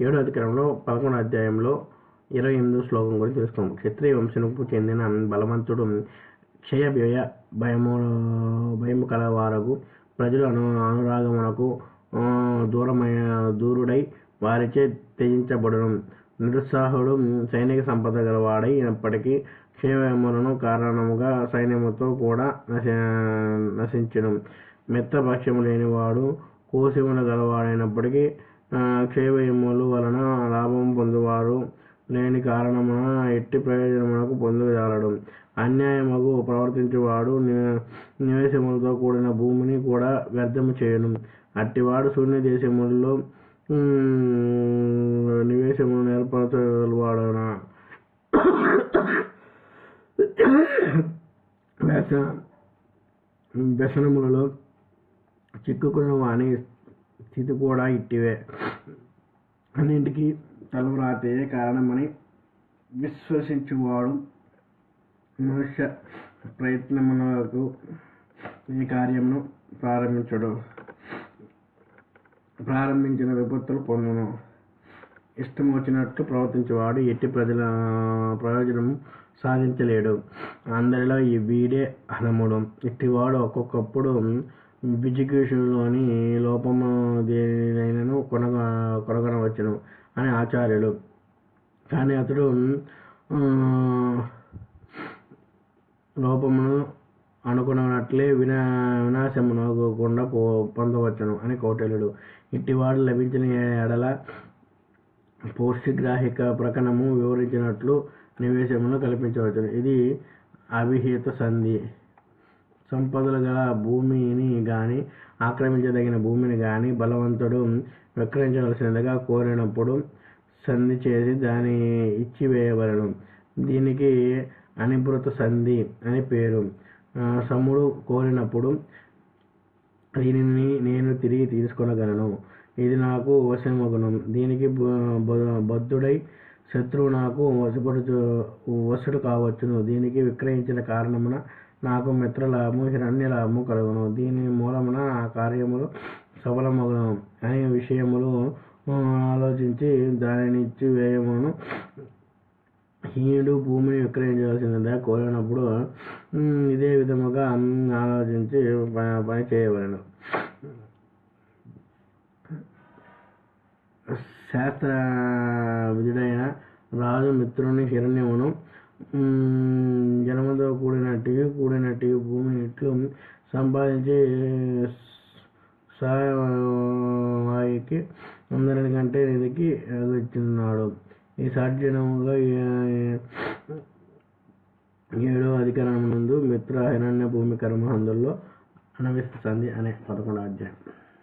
ఏడో అధికారంలో పదకొండో అధ్యాయంలో ఇరవై ఎనిమిదో శ్లోకం గురించి తెలుసుకున్నాం క్షత్రియ వంశముకు చెందిన బలవంతుడు క్షయ వ్యయ భయము భయము కలవారకు ప్రజలు అను అనురాగమునకు ఆ, దూరమై దూరుడై వారిచే త్యజించబడడం నిరుత్సాహుడు సైనిక సంపద గలవాడైనప్పటికీ క్షయములను కారణముగా సైన్యముతో కూడా నశ నశించడం మెత్త భక్ష్యము లేనివాడు కోశములు గలవాడైనప్పటికీ క్షయవ్యయములు వలన లాభం పొందువారు. లేని కారణమున ఎట్టి ప్రయోజనమునకు పొందజాలడు అన్యాయముకు ప్రవర్తించేవాడు నివేశములతో కూడిన భూమిని కూడా వ్యర్థము చేయను. అట్టివాడు శూన్య దేశములలో ఉమ్, నివేశమును వ్యస వ్యసనములలో చిక్కుకున్న వాణి స్థితి కూడా ఇట్టివే. అన్నింటికీ తలవ్రాతే కారణమని విశ్వసించువాడు మనుష్య ప్రయత్నములకు ఈ కార్యమును ప్రారంభించడు. ప్రారంభించిన విపత్తులు పొందును. ఇష్టం వచ్చినట్లు ప్రవర్తించేవాడు ఎట్టి ప్రజల ప్రయోజనం సాధించలేడు. అందరిలో ఈ వీడే అధముడు. ఇట్టివాడు ఒక్కొక్కప్పుడు విజిగేషులోని లోపము దేనినైనను కొనగ కొనగనవచ్చును అని ఆచార్యులు. కానీ అతడు లోపమును అనుకున్నట్లే వినా వినాశమునకుండా పో పొందవచ్చును అని కౌటల్యుడు. ఇట్టివాడు లభించిన ఎడల పౌష్టిగ్రాహిక ప్రకటనము వివరించినట్లు నివేశమును కల్పించవచ్చును. ఇది అవిహిత సంధి. సంపదలు గల భూమిని గాని ఆక్రమించదగిన భూమిని గాని బలవంతుడు విక్రయించవలసినదిగా కోరినప్పుడు సంధి చేసి దాని ఇచ్చివేయవలను. దీనికి అనిభృత సంధి అని పేరు. సముడు సమ్ముడు కోరినప్పుడు దీనిని నేను తిరిగి తీసుకొనగలను. ఇది నాకు వశమగును. దీనికి బ- బద్ధుడై శత్రువు నాకు వశపడుచు వశుడు కావచ్చును. దీనికి విక్రయించిన కారణమున నాకు మిత్రలాభము హిరణ్య లాభము కలుగును. దీని మూలమున ఆ కార్యములు సఫలమగును. అనే విషయములు ఆలోచించి దానిని ఇచ్చి వ్యయమును హీనుడు భూమిని విక్రయించవలసిందిగా కోరినప్పుడు ఇదే విధముగా ఆలోచించి ప- పని చేయవలను శాస్త్ర విధుడైన రాజు మిత్రుని హిరణ్యమును జనముతో కూడినట్టు కూడినట్టు భూమి ఇట్లు సంపాదించి సాయవాయికి అందరికంటే నిధికి ఇచ్చిన్నాడు ఈ సాధ్యముగా ఏడో అధికారం నందు మిత్ర హిరణ్య భూమి కర్మ అందులో అనవిస్తుంది అనే పదకొండు అధ్యాయం.